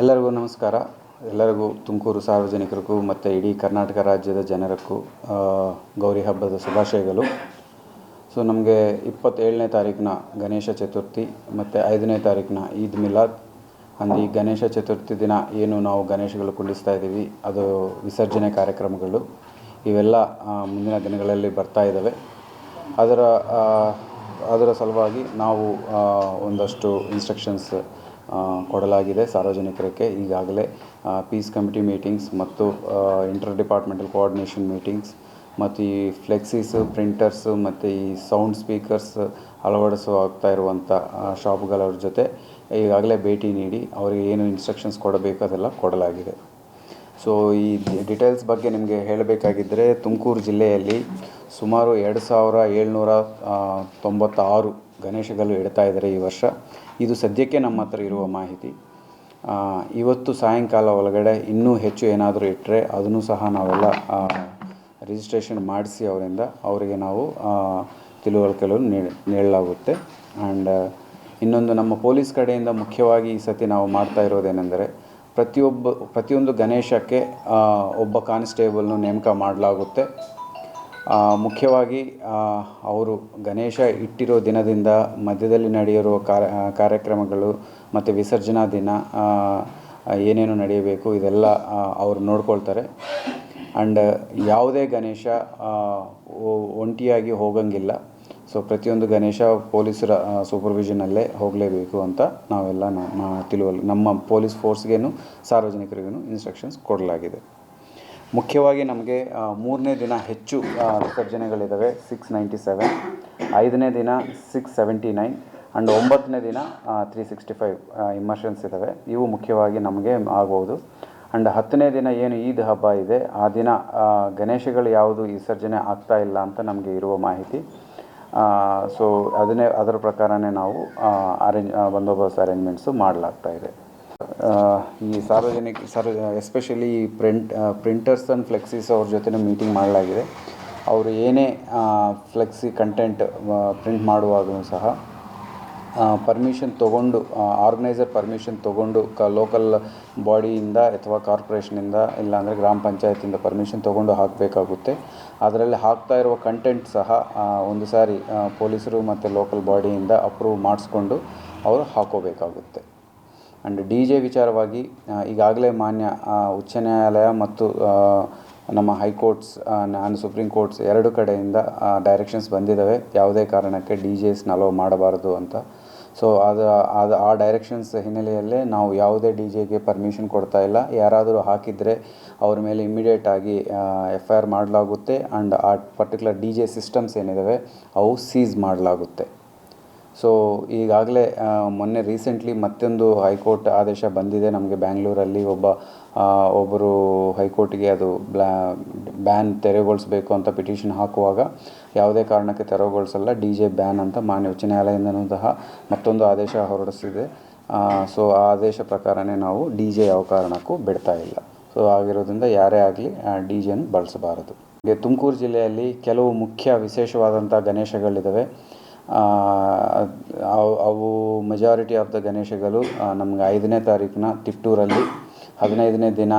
ಎಲ್ಲರಿಗೂ ನಮಸ್ಕಾರ. ಎಲ್ಲರಿಗೂ ತುಮಕೂರು ಸಾರ್ವಜನಿಕರಿಗೂ ಮತ್ತು ಇಡೀ ಕರ್ನಾಟಕ ರಾಜ್ಯದ ಜನರಕ್ಕೂ ಗೌರಿ ಹಬ್ಬದ ಶುಭಾಶಯಗಳು. ಸೊ ನಮಗೆ ಇಪ್ಪತ್ತೇಳನೇ ತಾರೀಕಿನ ಗಣೇಶ ಚತುರ್ಥಿ ಮತ್ತು ಐದನೇ ತಾರೀಕಿನ ಈದ್ ಮಿಲಾದ್. ಅಂದರೆ ಈ ಗಣೇಶ ಚತುರ್ಥಿ ದಿನ ಏನು ನಾವು ಗಣೇಶಗಳು ಕುಳ್ಳಿಸ್ತಾ ಇದ್ದೀವಿ, ಅದು ವಿಸರ್ಜನೆ ಕಾರ್ಯಕ್ರಮಗಳು. ಇವೆಲ್ಲ ಮುಂದಿನ ದಿನಗಳಲ್ಲಿ ಬರ್ತಾ ಇದ್ದಾವೆ. ಅದರ ಅದರ ಸಲುವಾಗಿ ನಾವು ಒಂದಷ್ಟು ಇನ್ಸ್ಟ್ರಕ್ಷನ್ಸ್ ಕೊಡಲಾಗಿದೆ ಸಾರ್ವಜನಿಕರಿಗೆ. ಈಗಾಗಲೇ ಪೀಸ್ ಕಮಿಟಿ ಮೀಟಿಂಗ್ಸ್ ಮತ್ತು ಇಂಟರ್ ಡಿಪಾರ್ಟ್ಮೆಂಟಲ್ ಕೋಆರ್ಡಿನೇಷನ್ ಮೀಟಿಂಗ್ಸ್ ಮತ್ತು ಈ ಫ್ಲೆಕ್ಸೀಸು, ಪ್ರಿಂಟರ್ಸು ಮತ್ತು ಈ ಸೌಂಡ್ ಸ್ಪೀಕರ್ಸ್ ಅಳವಡಿಸುವಾಗ್ತಾ ಇರುವಂಥ ಶಾಪ್ಗಳವ್ರ ಜೊತೆ ಈಗಾಗಲೇ ಭೇಟಿ ನೀಡಿ ಅವರಿಗೆ ಏನು ಇನ್ಸ್ಟ್ರಕ್ಷನ್ಸ್ ಕೊಡಬೇಕು ಅದೆಲ್ಲ ಕೊಡಲಾಗಿದೆ. ಸೊ ಈ ಡಿಟೇಲ್ಸ್ ಬಗ್ಗೆ ನಿಮಗೆ ಹೇಳಬೇಕಾಗಿದ್ದರೆ ತುಮಕೂರು ಜಿಲ್ಲೆಯಲ್ಲಿ ಸುಮಾರು ಎರಡು ಸಾವಿರ ಏಳ್ನೂರ ತೊಂಬತ್ತಾರು ಗಣೇಶಗಳು ಇಡ್ತಾ ಇದ್ದಾರೆ ಈ ವರ್ಷ. ಇದು ಸದ್ಯಕ್ಕೆ ನಮ್ಮ ಹತ್ರ ಇರುವ ಮಾಹಿತಿ. ಇವತ್ತು ಸಾಯಂಕಾಲ ಒಳಗಡೆ ಇನ್ನೂ ಹೆಚ್ಚು ಏನಾದರೂ ಇಟ್ಟರೆ ಅದನ್ನು ಸಹ ನಾವೆಲ್ಲ ರಿಜಿಸ್ಟ್ರೇಷನ್ ಮಾಡಿಸಿ ಅವರಿಂದ ಅವರಿಗೆ ನಾವು ತಿಳುವಳಿಕೆಲು ನೀಡಲಾಗುತ್ತೆ. ಆ್ಯಂಡ್ ಇನ್ನೊಂದು ನಮ್ಮ ಪೊಲೀಸ್ ಕಡೆಯಿಂದ ಮುಖ್ಯವಾಗಿ ಈ ಸತಿ ನಾವು ಮಾಡ್ತಾ ಇರೋದೇನೆಂದರೆ, ಪ್ರತಿಯೊಬ್ಬ, ಪ್ರತಿಯೊಂದು ಗಣೇಶಕ್ಕೆ ಒಬ್ಬ ಕಾನ್ಸ್ಟೇಬಲ್ನು ನೇಮಕ ಮಾಡಲಾಗುತ್ತೆ. ಮುಖ್ಯವಾಗಿ ಅವರು ಗಣೇಶ ಇಟ್ಟಿರೋ ದಿನದಿಂದ ಮಧ್ಯದಲ್ಲಿ ನಡೆಯಿರುವ ಕಾರ್ಯ ಕಾರ್ಯಕ್ರಮಗಳು ಮತ್ತು ವಿಸರ್ಜನಾ ದಿನ ಏನೇನು ನಡೆಯಬೇಕು ಇದೆಲ್ಲ ಅವರು ನೋಡ್ಕೊಳ್ತಾರೆ. ಆ್ಯಂಡ್ ಯಾವುದೇ ಗಣೇಶ ಒಂಟಿಯಾಗಿ ಹೋಗಂಗಿಲ್ಲ. ಸೊ, ಪ್ರತಿಯೊಂದು ಗಣೇಶ ಪೊಲೀಸರ ಸೂಪರ್ವಿಷನಲ್ಲೇ ಹೋಗಲೇಬೇಕು ಅಂತ ನಾವೆಲ್ಲ ತಿಳುವಳಿ, ನಮ್ಮ ಪೊಲೀಸ್ ಫೋರ್ಸ್ಗೇನು ಸಾರ್ವಜನಿಕರಿಗೂ ಇನ್ಸ್ಟ್ರಕ್ಷನ್ಸ್ ಕೊಡಲಾಗಿದೆ. ಮುಖ್ಯವಾಗಿ ನಮಗೆ ಮೂರನೇ ದಿನ ಹೆಚ್ಚು ವಿಸರ್ಜನೆಗಳಿದ್ದಾವೆ ಸಿಕ್ಸ್ ನೈಂಟಿ ಸೆವೆನ್ ಐದನೇ ದಿನ ಸಿಕ್ಸ್ ಸೆವೆಂಟಿ ನೈನ್ ಆ್ಯಂಡ್ ಒಂಬತ್ತನೇ ದಿನ ತ್ರೀ ಸಿಕ್ಸ್ಟಿ ಫೈವ್ ಇಮರ್ಷನ್ಸ್ ಇದ್ದಾವೆ ಇವು ಮುಖ್ಯವಾಗಿ ನಮಗೆ ಆಗ್ಬೋದು. ಆ್ಯಂಡ್ ಹತ್ತನೇ ದಿನ ಏನು ಈದ್ ಹಬ್ಬ ಇದೆ, ಆ ದಿನ ಗಣೇಶಗಳು ಯಾವುದು ವಿಸರ್ಜನೆ ಆಗ್ತಾ ಇಲ್ಲ ಅಂತ ನಮಗೆ ಇರುವ ಮಾಹಿತಿ. ಸೊ ಅದನ್ನೇ, ಅದರ ಪ್ರಕಾರನೇ ನಾವು ಅರೇಂಜ್ ಬಂದೋಬಸ್ತ್ ಅರೇಂಜ್ಮೆಂಟ್ಸು ಮಾಡಲಾಗ್ತಾ ಇದೆ. ಈ ಸಾರ್ವಜನಿಕ, ಸಾರ್ವ especially print printers and flexes ಅವ್ರ ಜೊತೆ ಮೀಟಿಂಗ್ ಮಾಡಲಾಗಿದೆ. ಅವರು ಏನೇ ಫ್ಲೆಕ್ಸಿ ಕಂಟೆಂಟ್ ಪ್ರಿಂಟ್ ಮಾಡುವಾಗಲೂ ಸಹ ಪರ್ಮಿಷನ್ ತೊಗೊಂಡು ಆರ್ಗನೈಸರ್ ಪರ್ಮಿಷನ್ ತೊಗೊಂಡು ಕ ಲೋಕಲ್ ಬಾಡಿಯಿಂದ ಅಥವಾ ಕಾರ್ಪೊರೇಷನಿಂದ ಇಲ್ಲಾಂದರೆ ಗ್ರಾಮ ಪಂಚಾಯತಿಂದ ಪರ್ಮಿಷನ್ ತೊಗೊಂಡು ಹಾಕಬೇಕಾಗುತ್ತೆ. ಅದರಲ್ಲಿ ಹಾಕ್ತಾ ಇರುವ ಕಂಟೆಂಟ್ ಸಹ ಒಂದು ಸಾರಿ ಪೊಲೀಸರು ಮತ್ತು ಲೋಕಲ್ ಬಾಡಿಯಿಂದ ಅಪ್ರೂವ್ ಮಾಡಿಸ್ಕೊಂಡು ಅವರು ಹಾಕೋಬೇಕಾಗುತ್ತೆ. ಆ್ಯಂಡ್ ಡಿ ಜೆ ವಿಚಾರವಾಗಿ ಈಗಾಗಲೇ ಮಾನ್ಯ ಉಚ್ಚ ನ್ಯಾಯಾಲಯ ಮತ್ತು ನಮ್ಮ ಹೈಕೋರ್ಟ್ಸ್ ನಾನು ಸುಪ್ರೀಂ ಕೋರ್ಟ್ಸ್ ಎರಡು ಕಡೆಯಿಂದ ಡೈರೆಕ್ಷನ್ಸ್ ಬಂದಿದ್ದಾವೆ. ಯಾವುದೇ ಕಾರಣಕ್ಕೆ ಡಿ ಜೆಸ್ನ ಅಲೋ ಮಾಡಬಾರದು ಅಂತ. ಸೊ ಅದು ಅದು, ಆ ಡೈರೆಕ್ಷನ್ಸ್ ಹಿನ್ನೆಲೆಯಲ್ಲೇ ನಾವು ಯಾವುದೇ ಡಿ ಜೆಗೆ ಪರ್ಮಿಷನ್ ಕೊಡ್ತಾ ಇಲ್ಲ. ಯಾರಾದರೂ ಹಾಕಿದರೆ ಅವ್ರ ಮೇಲೆ ಇಮಿಡಿಯೇಟ್ ಆಗಿ ಎಫ್ ಐ ಆರ್ ಮಾಡಲಾಗುತ್ತೆ. ಆ್ಯಂಡ್ ಆ ಪರ್ಟಿಕ್ಯುಲರ್ ಡಿ ಜೆ ಸಿಸ್ಟಮ್ಸ್ ಏನಿದ್ದಾವೆ, ಅವು ಸೀಸ್ ಮಾಡಲಾಗುತ್ತೆ. ಸೊ ಈಗಾಗಲೇ ಮೊನ್ನೆ ರೀಸೆಂಟ್ಲಿ ಮತ್ತೊಂದು ಹೈಕೋರ್ಟ್ ಆದೇಶ ಬಂದಿದೆ ನಮಗೆ ಬ್ಯಾಂಗ್ಳೂರಲ್ಲಿ. ಒಬ್ಬ ಒಬ್ಬರು ಹೈಕೋರ್ಟಿಗೆ ಅದು ಬ್ಲಾ, ಬ್ಯಾನ್ ತೆರವುಗೊಳಿಸಬೇಕು ಅಂತ ಪಿಟಿಷನ್ ಹಾಕುವಾಗ ಯಾವುದೇ ಕಾರಣಕ್ಕೆ ತೆರವುಗೊಳಿಸಲ್ಲ, ಡಿ ಜೆ ಬ್ಯಾನ್ ಅಂತ ಮಾನ್ಯ ಉಚ್ಚ ನ್ಯಾಯಾಲಯದಿಂದನೂ ಸಹ ಮತ್ತೊಂದು ಆದೇಶ ಹೊರಡಿಸಿದೆ. ಸೊ ಆ ಆದೇಶ ಪ್ರಕಾರನೇ ನಾವು ಡಿ ಜೆ ಯಾವ ಕಾರಣಕ್ಕೂ ಬಿಡ್ತಾ ಇಲ್ಲ. ಸೊ ಆಗಿರೋದ್ರಿಂದ ಯಾರೇ ಆಗಲಿ ಡಿ ಜೆನ ಬಳಸಬಾರದು. ತುಮಕೂರು ಜಿಲ್ಲೆಯಲ್ಲಿ ಕೆಲವು ಮುಖ್ಯ ವಿಶೇಷವಾದಂಥ ಗಣೇಶಗಳಿದ್ದಾವೆ. ಅವು ಅವು ಮೆಜಾರಿಟಿ ಆಫ್ ದ ಗಣೇಶಗಳು ನಮ್ಗೆ ಐದನೇ ತಾರೀಕಿನ ತಿಪ್ಟೂರಲ್ಲಿ, ಹದಿನೈದನೇ ದಿನ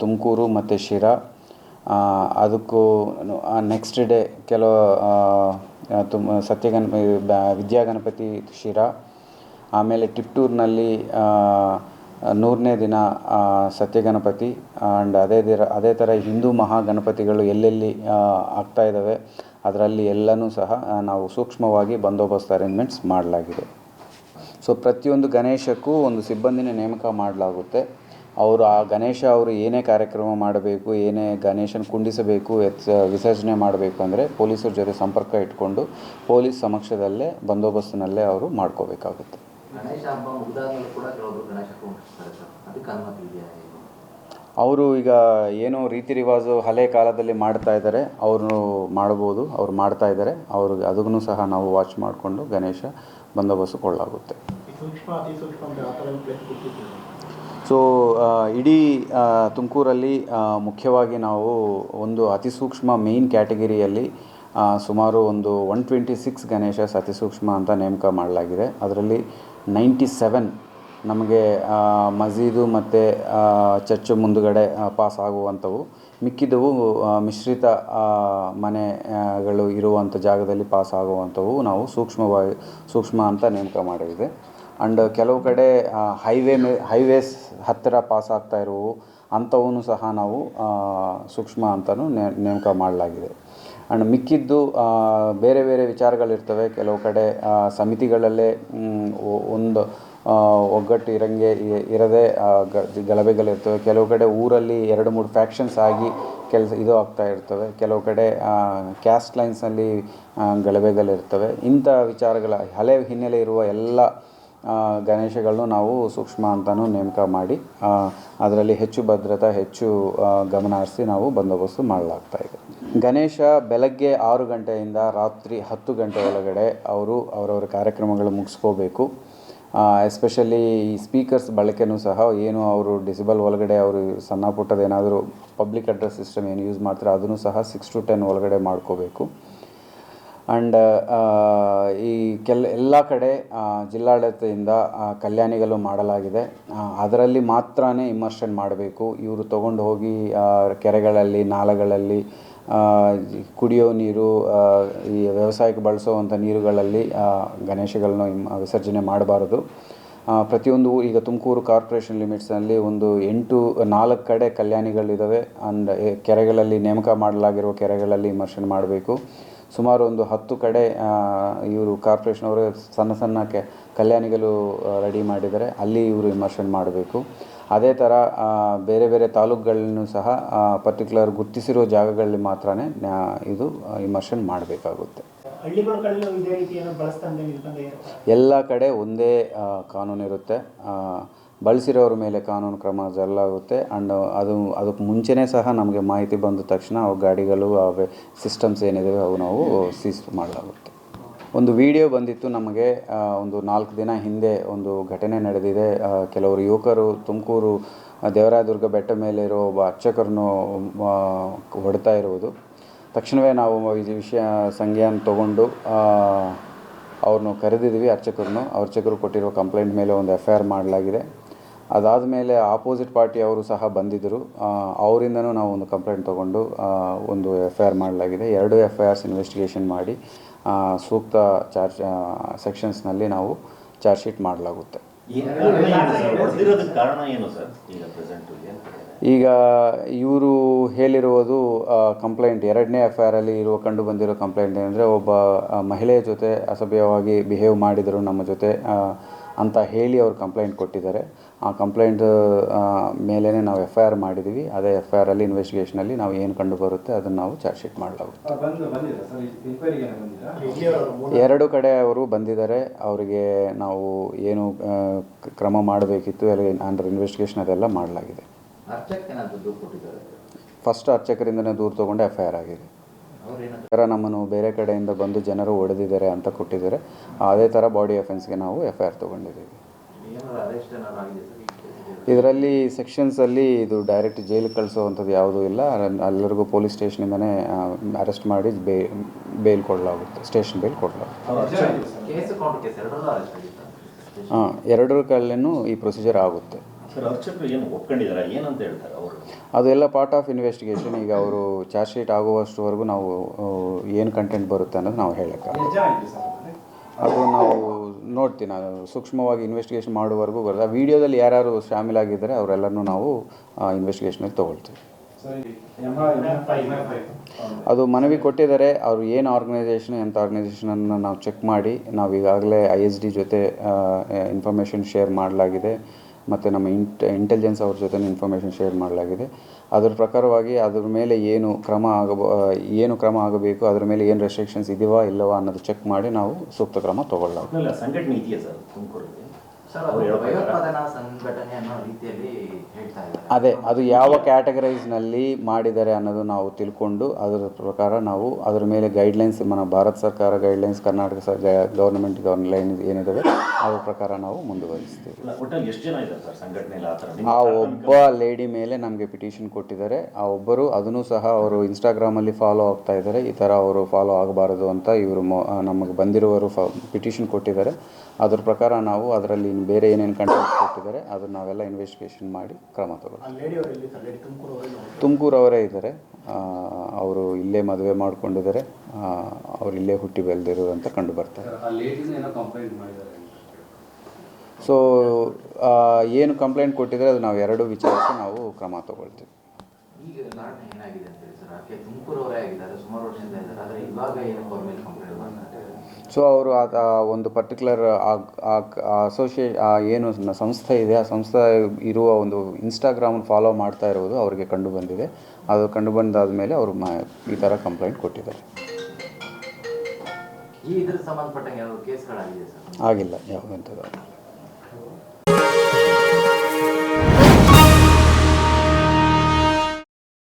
ತುಮಕೂರು ಮತ್ತು ಶಿರಾ ಅದಕ್ಕೂ ನೆಕ್ಸ್ಟ್ ಡೇ ಕೆಲವು ತುಮ್ ಸತ್ಯಗಣ ವಿದ್ಯಾಗಣಪತಿ ಶಿರಾ, ಆಮೇಲೆ ಟಿಪ್ಟೂರಿನಲ್ಲಿ ನೂರನೇ ದಿನ ಸತ್ಯಗಣಪತಿ ಆ್ಯಂಡ್ ಅದೇ ದಿರ, ಅದೇ ಥರ ಹಿಂದೂ ಮಹಾಗಣಪತಿಗಳು ಎಲ್ಲೆಲ್ಲಿ ಆಗ್ತಾ ಇದ್ದಾವೆ, ಅದರಲ್ಲಿ ಎಲ್ಲನೂ ಸಹ ನಾವು ಸೂಕ್ಷ್ಮವಾಗಿ ಬಂದೋಬಸ್ತ್ ಅರೇಂಜ್ಮೆಂಟ್ಸ್ ಮಾಡಲಾಗಿದೆ. ಸೊ ಪ್ರತಿಯೊಂದು ಗಣೇಶಕ್ಕೂ ಒಂದು ಸಿಬ್ಬಂದಿನ ನೇಮಕ ಮಾಡಲಾಗುತ್ತೆ. ಅವರು ಆ ಗಣೇಶ ಅವರು ಏನೇ ಕಾರ್ಯಕ್ರಮ ಮಾಡಬೇಕು, ಏನೇ ಗಣೇಶನ ಕುಂಡಿಸಬೇಕು, ಎತ್, ವಿಸರ್ಜನೆ ಮಾಡಬೇಕು ಅಂದರೆ ಪೊಲೀಸರ ಜೊತೆ ಸಂಪರ್ಕ ಇಟ್ಕೊಂಡು ಪೊಲೀಸ್ ಸಮಕ್ಷದಲ್ಲೇ ಬಂದೋಬಸ್ತಿನಲ್ಲೇ ಅವರು ಮಾಡ್ಕೋಬೇಕಾಗುತ್ತೆ. ಗಣೇಶ ಹಬ್ಬ ಮುಗಿದಾದ್ಮೇಲೆ ಕೂಡ ಗಣೇಶ ಕುಂಡಿಸ್ತಾರೆ ಸರ್. ಅದಕ್ಕೆ ಅನುಮತಿ ಇದೆಯಾ ಏನು? ಅವರು ಈಗ ಏನೋ ರೀತಿ ರಿವಾಜು ಹಳೆ ಕಾಲದಲ್ಲಿ ಮಾಡ್ತಾ ಇದ್ದಾರೆ ಅವರು ಮಾಡ್ಬೋದು ಅವ್ರು ಮಾಡ್ತಾ ಇದ್ದಾರೆ. ಅವ್ರಿಗೆ ಅದಕ್ಕೂ ಸಹ ನಾವು ವಾಚ್ ಮಾಡಿಕೊಂಡು ಗಣೇಶ ಬಂದೋಬಸ್ತು ಕೊಳ್ಳಾಗುತ್ತೆ. ಸೂಕ್ಷ್ಮ ಅತಿ ಸೂಕ್ಷ್ಮ ಅಂದರೆ ಪ್ಲೇಸ್ ಕೊಟ್ಟಿದ್ದೀವಿ ಸೊ ಇಡೀ ತುಮಕೂರಲ್ಲಿ ಮುಖ್ಯವಾಗಿ ನಾವು ಒಂದು ಅತಿ ಸೂಕ್ಷ್ಮ ಮೇಯ್ನ್ ಕ್ಯಾಟಗಿರಿಯಲ್ಲಿ ಸುಮಾರು ಒಂದು ಒನ್ ಟ್ವೆಂಟಿ ಸಿಕ್ಸ್ ಗಣೇಶ ಸತಿಸೂಕ್ಷ್ಮ ಅಂತ ನೇಮಕ ಮಾಡಲಾಗಿದೆ. ಅದರಲ್ಲಿ ನೈಂಟಿ ಸೆವೆನ್ ನಮಗೆ ಮಸೀದು ಮತ್ತು ಚರ್ಚು ಮುಂದುಗಡೆ ಪಾಸ್ ಆಗುವಂಥವು. ಮಿಕ್ಕಿದವು ಮಿಶ್ರಿತ ಮನೆಗಳು ಇರುವಂಥ ಜಾಗದಲ್ಲಿ ಪಾಸ್ ಆಗುವಂಥವು ನಾವು ಸೂಕ್ಷ್ಮವಾಗಿ, ಸೂಕ್ಷ್ಮ ಅಂತ ನೇಮಕ ಮಾಡಿದೆ ಆ್ಯಂಡ್ ಕೆಲವು ಕಡೆ ಹೈವೇ ಮೇ, ಹೈವೇಸ್ ಹತ್ತಿರ ಪಾಸ್ ಆಗ್ತಾ ಇರುವವು ಅಂಥವೂ ಸಹ ನಾವು ಸೂಕ್ಷ್ಮ ಅಂತಲೂ ನೇಮಕ ಮಾಡಲಾಗಿದೆ. ಆ್ಯಂಡ್ ಮಿಕ್ಕಿದ್ದು ಬೇರೆ ಬೇರೆ ವಿಚಾರಗಳಿರ್ತವೆ. ಕೆಲವು ಕಡೆ ಸಮಿತಿಗಳಲ್ಲೇ ಒಂದು ಒಗ್ಗಟ್ಟು ಇರಂಗೆ ಇರದೇ ಗಲಭೆಗಳಿರ್ತವೆ. ಕೆಲವು ಕಡೆ ಊರಲ್ಲಿ ಎರಡು, ಮೂರು ಫ್ಯಾಕ್ಷನ್ಸ್ ಆಗಿ ಕೆಲಸ ಇದು ಆಗ್ತಾ ಇರ್ತವೆ. ಕೆಲವು ಕಡೆ ಕ್ಯಾಸ್ಟ್ ಲೈನ್ಸ್ನಲ್ಲಿ ಗಲಭೆಗಳಿರ್ತವೆ. ಇಂಥ ವಿಚಾರಗಳ ಹಳೆ ಹಿನ್ನೆಲೆ ಇರುವ ಎಲ್ಲ ಗಣೇಶಗಳನ್ನು ನಾವು ಸೂಕ್ಷ್ಮ ಅಂತಲೂ ನೇಮಕ ಮಾಡಿ ಅದರಲ್ಲಿ ಹೆಚ್ಚು ಭದ್ರತಾ, ಹೆಚ್ಚು ಗಮನ ಹರಿಸಿ ನಾವು ಬಂದೋಬಸ್ತು ಮಾಡಲಾಗ್ತಾ ಇದೆ. ಗಣೇಶ ಬೆಳಗ್ಗೆ ಆರು ಗಂಟೆಯಿಂದ ರಾತ್ರಿ ಹತ್ತು ಗಂಟೆ ಒಳಗಡೆ ಅವರು ಅವರವರ ಕಾರ್ಯಕ್ರಮಗಳು ಮುಗಿಸ್ಕೋಬೇಕು. ಎಸ್ಪೆಷಲಿ ಈ ಸ್ಪೀಕರ್ಸ್ ಬಳಕೆನೂ ಸಹ ಏನು ಅವರು ಡಿಸಿಬಲ್ ಒಳಗಡೆ ಅವರು ಸಣ್ಣ ಪುಟ್ಟದ ಏನಾದರೂ ಪಬ್ಲಿಕ್ ಅಡ್ರೆಸ್ ಸಿಸ್ಟಮ್ ಏನು ಯೂಸ್ ಮಾಡ್ತಾರೆ ಅದನ್ನು ಸಹ ಸಿಕ್ಸ್ ಟು ಟೆನ್ ಒಳಗಡೆ ಮಾಡ್ಕೋಬೇಕು. ಆ್ಯಂಡ್ ಈ ಕೆಲ, ಎಲ್ಲ ಕಡೆ ಜಿಲ್ಲಾಡಳಿತದಿಂದ ಕಲ್ಯಾಣಿಗಳು ಮಾಡಲಾಗಿದೆ. ಅದರಲ್ಲಿ ಮಾತ್ರ ಇಮರ್ಷನ್ ಮಾಡಬೇಕು. ಇವರು ತೊಗೊಂಡು ಹೋಗಿ ಕೆರೆಗಳಲ್ಲಿ, ನಾಲೆಗಳಲ್ಲಿ ಕುಡಿಯೋ ನೀರು ಈ ವ್ಯವಸಾಯಕ್ಕೆ ಬಳಸುವಂಥ ನೀರುಗಳಲ್ಲಿ ಗಣೇಶಗಳನ್ನು ವಿಸರ್ಜನೆ ಮಾಡಬಾರದು. ಪ್ರತಿಯೊಂದು ಈಗ ತುಮಕೂರು ಕಾರ್ಪೊರೇಷನ್ ಲಿಮಿಟ್ಸ್ನಲ್ಲಿ ಒಂದು ಎಂಟು, ನಾಲ್ಕು ಕಡೆ ಕಲ್ಯಾಣಿಗಳಿದ್ದಾವೆ ಅಂಡ್ ಕೆರೆಗಳಲ್ಲಿ ನೇಮಕ ಮಾಡಲಾಗಿರುವ ಕೆರೆಗಳಲ್ಲಿ ಇಮರ್ಷನ್ ಮಾಡಬೇಕು. ಸುಮಾರು ಒಂದು ಹತ್ತು ಕಡೆ ಇವರು ಕಾರ್ಪೊರೇಷನ್ ಅವರು ಸಣ್ಣ ಸಣ್ಣ ಕಲ್ಯಾಣಿಗಳು ರೆಡಿ ಮಾಡಿದ್ದಾರೆ. ಅಲ್ಲಿ ಇವರು ಇಮರ್ಷನ್ ಮಾಡಬೇಕು. ಅದೇ ಥರ ಬೇರೆ ಬೇರೆ ತಾಲೂಕುಗಳನ್ನು ಸಹ ಪರ್ಟಿಕ್ಯುಲರ್ ಗುರುತಿಸಿರೋ ಜಾಗಗಳಲ್ಲಿ ಮಾತ್ರ ಇದು ಇಮರ್ಷನ್ ಮಾಡಬೇಕಾಗುತ್ತೆ. ಎಲ್ಲ ಕಡೆ ಒಂದೇ ಕಾನೂನು ಇರುತ್ತೆ. ಬಳಸಿರೋರ ಮೇಲೆ ಕಾನೂನು ಕ್ರಮ ಜರಲಾಗುತ್ತೆ. ಆ್ಯಂಡ್ ಅದು ಅದಕ್ಕೆ ಮುಂಚೆನೇ ಸಹ ನಮಗೆ ಮಾಹಿತಿ ಬಂದ ತಕ್ಷಣ ಅವು ಗಾಡಿಗಳು ಅವೇ ಸಿಸ್ಟಮ್ಸ್ ಏನಿದಾವೆ ಅವು ನಾವು ಸೀಸ್ ಮಾಡಲಾಗುತ್ತೆ. ಒಂದು ವಿಡಿಯೋ ಬಂದಿತ್ತು ನಮಗೆ ಒಂದು ನಾಲ್ಕು ದಿನ ಹಿಂದೆ ಒಂದು ಘಟನೆ ನಡೆದಿದೆ. ಕೆಲವರು ಯುವಕರು, ತುಮಕೂರು ದೇವರಾಯದುರ್ಗ ಬೆಟ್ಟ ಮೇಲೆ ಇರೋ ಒಬ್ಬ ಅರ್ಚಕರನ್ನು ಹೊಡ್ತಾ ಇರುವುದು. ತಕ್ಷಣವೇ ನಾವು ಈ ವಿಷಯ, ಸಂಜ್ಞೆಯನ್ನು ತಗೊಂಡು ಅವ್ರನ್ನು ಕರೆದಿದ್ವಿ, ಅರ್ಚಕರನ್ನು. ಅರ್ಚಕರು ಕೊಟ್ಟಿರೋ ಕಂಪ್ಲೇಂಟ್ ಮೇಲೆ ಒಂದು ಎಫ್ ಐ ಆರ್ ಮಾಡಲಾಗಿದೆ. ಅದಾದ ಮೇಲೆ ಆಪೋಸಿಟ್ ಪಾರ್ಟಿ ಅವರು ಸಹ ಬಂದಿದ್ದರು. ಅವರಿಂದನೂ ನಾವು ಒಂದು ಕಂಪ್ಲೇಂಟ್ ತೊಗೊಂಡು ಒಂದು ಎಫ್ ಐ ಆರ್ ಮಾಡಲಾಗಿದೆ. ಎರಡು ಎಫ್ ಐ ಆರ್ಸ್ ಇನ್ವೆಸ್ಟಿಗೇಷನ್ ಮಾಡಿ. ಸೂಕ್ತ ಚಾರ್ಜ್ ಸೆಕ್ಷನ್ಸ್ನಲ್ಲಿ ನಾವು ಚಾರ್ಜ್ ಶೀಟ್ ಮಾಡಲಾಗುತ್ತೆ. ಈಗ ಇವರು ಹೇಳಿರುವುದು ಕಂಪ್ಲೇಂಟ್ ಎರಡನೇ ಎಫ್ ಐ ಆರಲ್ಲಿ ಇರುವ ಕಂಡು ಬಂದಿರೋ ಕಂಪ್ಲೇಂಟ್ ಏನಂದರೆ ಒಬ್ಬ ಮಹಿಳೆಯ ಜೊತೆ ಅಸಭ್ಯವಾಗಿ ಬಿಹೇವ್ ಮಾಡಿದರು ನಮ್ಮ ಜೊತೆ ಅಂತ ಹೇಳಿ ಅವರು ಕಂಪ್ಲೇಂಟ್ ಕೊಟ್ಟಿದ್ದಾರೆ. ಆ ಕಂಪ್ಲೇಂಟ್ ಮೇಲೇ ನಾವು ಎಫ್ ಐ ಆರ್ ಮಾಡಿದ್ದೀವಿ ಅದೇ ಎಫ್ ಐ ಆರಲ್ಲಿ ಇನ್ವೆಸ್ಟಿಗೇಷನಲ್ಲಿ ನಾವು ಏನು ಕಂಡು ಬರುತ್ತೆ ಅದನ್ನು ನಾವು ಚಾರ್ಜ್ ಶೀಟ್ ಮಾಡಲಾಗುತ್ತೆ. ಎರಡು ಕಡೆ ಅವರು ಬಂದಿದ್ದಾರೆ. ಅವರಿಗೆ ನಾವು ಏನು ಕ್ರಮ ಮಾಡಬೇಕಿತ್ತು ಎಲ್ಲ ಅಂಡರ್ ಇನ್ವೆಸ್ಟಿಗೇಷನ್ ಅದೆಲ್ಲ ಮಾಡಲಾಗಿದೆ. ಫಸ್ಟ್ ಅರ್ಚಕರಿಂದನೇ ದೂರು ತೊಗೊಂಡು ಎಫ್ ಐ ಆರ್ ಆಗಿದೆ. ಥರ ನಮ್ಮನ್ನು ಬೇರೆ ಕಡೆಯಿಂದ ಬಂದು ಜನರು ಹೊಡೆದಿದ್ದಾರೆ ಅಂತ ಕೊಟ್ಟಿದ್ದಾರೆ. ಅದೇ ಥರ ಬಾಡಿ ಅಫೆನ್ಸ್ಗೆ ನಾವು ಎಫ್ ಐ ಆರ್ ತೊಗೊಂಡಿದ್ದೀವಿ. ಇದರಲ್ಲಿ ಸೆಕ್ಷನ್ಸಲ್ಲಿ ಇದು ಡೈರೆಕ್ಟ್ ಜೈಲಿಗೆ ಕಳಿಸೋವಂಥದ್ದು ಯಾವುದೂ ಇಲ್ಲ. ಎಲ್ಲರಿಗೂ ಪೊಲೀಸ್ ಸ್ಟೇಷನಿಂದನೇ ಅರೆಸ್ಟ್ ಮಾಡಿ ಬೇ ಬೇಲ್ ಕೊಡಲಾಗುತ್ತೆ ಸ್ಟೇಷನ್ ಬೇಲ್ ಕೊಡಲಾಗುತ್ತೆ. ಹಾಂ ಎರಡರ ಕಲ್ಲೇನು ಈ ಪ್ರೊಸೀಜರ್ ಆಗುತ್ತೆ. ಸರ್ ಅರ್ಚಕರು ಏನು ಒಪ್ಕೊಂಡಿದ್ದಾರೆ ಏನಂತ ಹೇಳ್ತಾರೆ ಅವರು? ಅದೆಲ್ಲ ಪಾರ್ಟ್ ಆಫ್ ಇನ್ವೆಸ್ಟಿಗೇಷನ್ ಈಗ ಅವರು ಚಾರ್ಜ್ ಶೀಟ್ ಆಗುವಷ್ಟುವರೆಗೂ ನಾವು ಏನು ಕಂಟೆಂಟ್ ಬರುತ್ತೆ ಅನ್ನೋದು ನಾವು ಹೇಳಕ್ಕೆ? ಅದು ನಾವು ನೋಡ್ತೀನಿ ನಾನು. ಸೂಕ್ಷ್ಮವಾಗಿ ಇನ್ವೆಸ್ಟಿಗೇಷನ್ ಮಾಡುವವರೆಗೂ ಬರುತ್ತೆ ಆ ವಿಡಿಯೋದಲ್ಲಿ ಯಾರ್ಯಾರು ಶಾಮೀಲಾಗಿದ್ದಾರೆ, ಅವರೆಲ್ಲರನ್ನೂ ನಾವು ಇನ್ವೆಸ್ಟಿಗೇಷನಲ್ಲಿ ತೊಗೊಳ್ತೀವಿ. ಅದು ಮನವಿ ಕೊಟ್ಟಿದ್ದಾರೆ. ಅವರು ಏನು ಆರ್ಗನೈಸೇಷನ್ ಎಂಥ ಆರ್ಗನೈಸೇಷನನ್ನು ನಾವು ಚೆಕ್ ಮಾಡಿ, ನಾವು ಈಗಾಗಲೇ ಐ ಎಸ್ ಡಿ ಜೊತೆ ಇನ್ಫಾರ್ಮೇಷನ್ ಶೇರ್ ಮಾಡಲಾಗಿದೆ. ಮತ್ತು ನಮ್ಮ ಇಂಟ್ ಇಂಟೆಲಿಜೆನ್ಸ್ ಅವ್ರ ಜೊತೆ ಇನ್ಫಾರ್ಮೇಷನ್ ಶೇರ್ ಮಾಡಲಾಗಿದೆ. ಅದ್ರ ಪ್ರಕಾರವಾಗಿ ಅದರ ಮೇಲೆ ಏನು ಕ್ರಮ ಆಗಬ ಏನು ಕ್ರಮ ಆಗಬೇಕು, ಅದರ ಮೇಲೆ ಏನು ರೆಸ್ಟ್ರಿಕ್ಷನ್ಸ್ ಇದೆಯಾ ಇಲ್ಲವಾ ಅನ್ನೋದು ಚೆಕ್ ಮಾಡಿ ನಾವು ಸೂಕ್ತ ಕ್ರಮ ತಗೊಳ್ಳಾಗುತ್ತೆ ಅದು ಅದೇ ಅದು ಯಾವ ಕ್ಯಾಟಗರೈಸ್ನಲ್ಲಿ ಮಾಡಿದ್ದಾರೆ ಅನ್ನೋದು ನಾವು ತಿಳ್ಕೊಂಡು ಅದರ ಪ್ರಕಾರ ನಾವು ಅದರ ಮೇಲೆ ಗೈಡ್ಲೈನ್ಸ್ ನಮ್ಮ ಭಾರತ ಸರ್ಕಾರ ಗೈಡ್ಲೈನ್ಸ್ ಕರ್ನಾಟಕ ಸರ್ ಗೌರ್ಮೆಂಟ್ ಗೈಡ್ಲೈನ್ ಏನಿದ್ದಾವೆ ಅದ್ರ ಪ್ರಕಾರ ನಾವು ಮುಂದುವರಿಸ್ತೀವಿ. ಇಲ್ಲ, ಒಟ್ನಲ್ಲಿ ಎಷ್ಟು ಜನ ಇದ್ದಾರೆ ಸರ್ ಸಂಘಟನೆಯಲ್ಲಿ ಆ ಒಬ್ಬ ಲೇಡಿ ಮೇಲೆ ನಮಗೆ ಪಿಟಿಷನ್ ಕೊಟ್ಟಿದ್ದಾರೆ. ಆ ಒಬ್ಬರು ಅದನ್ನು ಸಹ ಅವರು ಇನ್ಸ್ಟಾಗ್ರಾಮಲ್ಲಿ ಫಾಲೋ ಆಗ್ತಾ ಇದ್ದಾರೆ. ಈ ಥರ ಅವರು ಫಾಲೋ ಆಗಬಾರದು ಅಂತ ಇವರು ಮೊ ನಮಗೆ ಬಂದಿರುವರು ಫ ಪಿಟಿಷನ್ ಕೊಟ್ಟಿದ್ದಾರೆ. ಅದ್ರ ಪ್ರಕಾರ ನಾವು ಅದರಲ್ಲಿ ಬೇರೆ ಏನೇನು ಕಂಟೆಂಟ್ ಕೊಟ್ಟಿದ್ದಾರೆ ಅದನ್ನ ನಾವೆಲ್ಲ ಇನ್ವೆಸ್ಟಿಗೇಷನ್ ಮಾಡಿ ಕ್ರಮ ತಗೊಳ್ತೀವಿ. ತುಮಕೂರು ಅವರೇ ಇದ್ದಾರೆ. ಅವರು ಇಲ್ಲೇ ಮದುವೆ ಮಾಡಿಕೊಂಡಿದ್ದಾರೆ. ಅವರು ಇಲ್ಲೇ ಹುಟ್ಟಿ ಬೆಳೆದಿರೋ ಅಂತ ಕಂಡು ಬರ್ತಾರೆ. ಆ ಲೇಡೀಸ್ ಏನೋ ಕಂಪ್ಲೇಂಟ್ ಮಾಡಿದ್ದಾರೆ ಅಂತ. ಸೊ ಏನು ಕಂಪ್ಲೇಂಟ್ ಕೊಟ್ಟಿದ್ದಾರೆ ಅದು ನಾವು ಎರಡು ವಿಚಾರಿಸಿ ನಾವು ಕ್ರಮ ತಗೊಳ್ತೀವಿ. ಈಗ ಕಾರಣ ಏನಾಗಿದೆ ಅಂತ ಹೇಳಿ ಸರ್ ಆಕೆ ತುಮಕೂರವರೇ ಆಗಿದ್ದಾರೆ ಸುಮಾರು ವರ್ಷದಿಂದ ಇದ್ದಾರೆ ಆದರೆ ಇವಾಗ ಏನಕ್ಕೆ ಅವ್ರ ಮೇಲೆ ಸೊ ಅವರು ಆ ಒಂದು ಪರ್ಟಿಕ್ಯುಲರ್ ಅಸೋಸಿಯೇ ಏನು ಸಂಸ್ಥೆ ಇದೆ ಆ ಸಂಸ್ಥೆ ಇರುವ ಒಂದು ಇನ್ಸ್ಟಾಗ್ರಾಮ್ ಫಾಲೋ ಮಾಡ್ತಾ ಇರುವುದು ಅವರಿಗೆ ಕಂಡು ಬಂದಿದೆ. ಅದು ಕಂಡು ಬಂದಾದ ಮೇಲೆ ಅವರು ಈ ಥರ ಕಂಪ್ಲೇಂಟ್ ಕೊಟ್ಟಿದ್ದಾರೆ. ಆಗಿಲ್ಲ ಯಾವುದಂಥದ್ದು